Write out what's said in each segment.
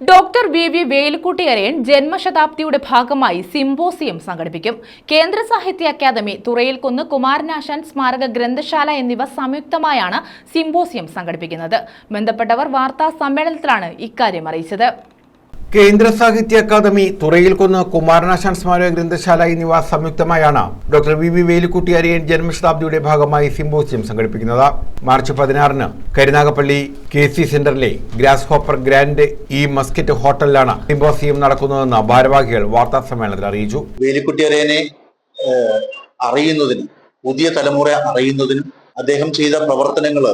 Doctor V V Velukuttyarayan ജന്മശതാബ്ദിയുടെ ഭാഗമായി symposium സംഘടിപ്പിക്കും. കേന്ദ്ര സാഹിത്യ അക്കാദമി തുറയിൽക്കുന്ന് കുമാരനാശാൻ സ്മാരക ഗ്രന്ഥശാല എന്നിവ സംയുക്തമായാണ് സിംബോസിയം സംഘടിപ്പിക്കുന്നത്. ബന്ധപ്പെട്ടവർ വാർത്താ സമ്മേളനത്തിലാണ് ഇക്കാര്യം അറിയിച്ചത്. കേന്ദ്ര സാഹിത്യ അക്കാദമി തുറയിൽക്കുന്ന് കുമാരനാശാൻ സ്മാരക ഗ്രന്ഥശാല എന്നിവ സംയുക്തമായാണ് doctor V V Velukutty Arayan ജന്മശതാബ്ദിയുടെ ഭാഗമായി സിംബോസിയം സംഘടിപ്പിക്കുന്നത്. മാർച്ച് പതിനാറിന് കരുനാഗപ്പള്ളി കെ സി സെന്ററിലെ grasshopper grand E Muscat ഹോട്ടലിലാണ് സിംബോസിയം നടക്കുന്നതെന്ന് ഭാരവാഹികൾ വാർത്താ സമ്മേളനത്തിൽ അറിയിച്ചു. വേലിക്കുട്ടിയരേനെ അരയനെ അറിയുന്നതിനും പുതിയ തലമുറ അറിയുന്നതിനും അദ്ദേഹം ചെയ്ത പ്രവർത്തനങ്ങൾ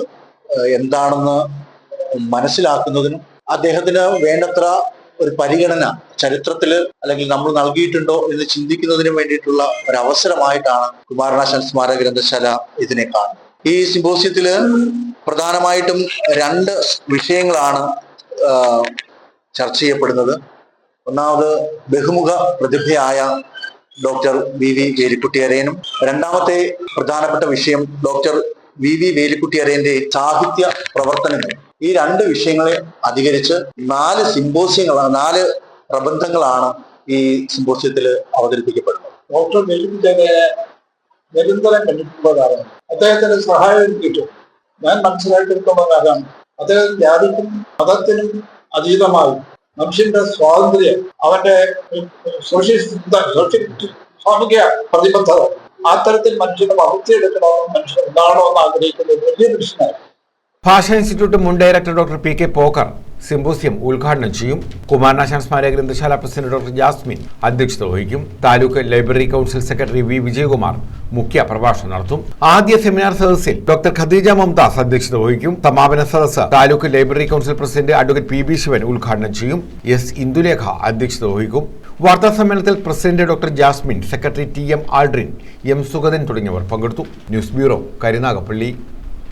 എന്താണെന്ന് മനസ്സിലാക്കുന്നതിനും അദ്ദേഹത്തിന് വേണ്ടത്ര ഒരു പരിഗണന ചരിത്രത്തിൽ അല്ലെങ്കിൽ നമ്മൾ നൽകിയിട്ടുണ്ടോ എന്ന് ചിന്തിക്കുന്നതിന് വേണ്ടിയിട്ടുള്ള ഒരു അവസരമായിട്ടാണ് കുമാരനാശൻ സ്മാരക ഗ്രന്ഥശാല ഇതിനെ കാണുന്നത്. ഈ സിമ്പോസിയത്തിൽ പ്രധാനമായിട്ടും രണ്ട് വിഷയങ്ങളാണ് ചർച്ച ചെയ്യപ്പെടുന്നത്. ഒന്നാമത് ബഹുമുഖ പ്രതിഭയായ ഡോക്ടർ വി വി വേലിക്കുട്ടിയരയനും രണ്ടാമത്തെ പ്രധാനപ്പെട്ട വിഷയം ഡോക്ടർ വി വി വേലിക്കുട്ടിയറിയന്റെ സാഹിത്യ പ്രവർത്തനങ്ങൾ. ഈ രണ്ട് വിഷയങ്ങളെ അധികരിച്ച് നാല് സിമ്പോസിയങ്ങളാണ് നാല് പ്രബന്ധങ്ങളാണ് ഈ സിമ്പോസിയത്തിൽ അവതരിപ്പിക്കപ്പെടുന്നത്. ഡോക്ടർ വേലിക്കുട്ടിയെ നിരന്തരം കണ്ടിട്ടുള്ളതാണ്. അദ്ദേഹത്തിന് സഹായം കിട്ടും. ഞാൻ മനസ്സിലാക്കിയെടുത്തോളം കാര്യം അദ്ദേഹം ജാതിക്കും മതത്തിനും അതീതമായി മനുഷ്യന്റെ സ്വാതന്ത്ര്യം അവന്റെ സോഷ്യൽ സാമൂഹിക പ്രതിബദ്ധത. ആ തരത്തിൽ മനുഷ്യനെ വളർത്തിയെടുക്കണമെന്ന് മനുഷ്യൻ എന്താണോ ആഗ്രഹിക്കുന്ന ഒരു വലിയ മനുഷ്യനായി ഭാഷ ഇൻസ്റ്റിറ്റ്യൂട്ട് മുൻ director doctor P K Pokker symposium ഉദ്ഘാടനം ചെയ്യും. കുമാരനാശാൻ സ്മാരക ഗ്രന്ഥശാല പ്രസിഡന്റ് ഡോക്ടർ ജാസ്മിൻ അധ്യക്ഷത വഹിക്കും. Taluk library council secretary V Vijayakumar മുഖ്യ പ്രഭാഷണം നടത്തും. ആദ്യ സെമിനാർ സദസ്സിൽ ഡോക്ടർ ഖദീജ മംതാസ് അധ്യക്ഷത വഹിക്കും. സമാപന സദസ്സ് taluk library council president advocate P B Sivan ഉദ്ഘാടനം ചെയ്യും. എസ് ഇന്ദുലേഖ അധ്യക്ഷത വഹിക്കും. വാർത്താ സമ്മേളനത്തിൽ president doctor Jasmine secretary T M Aldrin M Sugathan തുടങ്ങിയവർ പങ്കെടുത്തു. News bureau Karunagappally.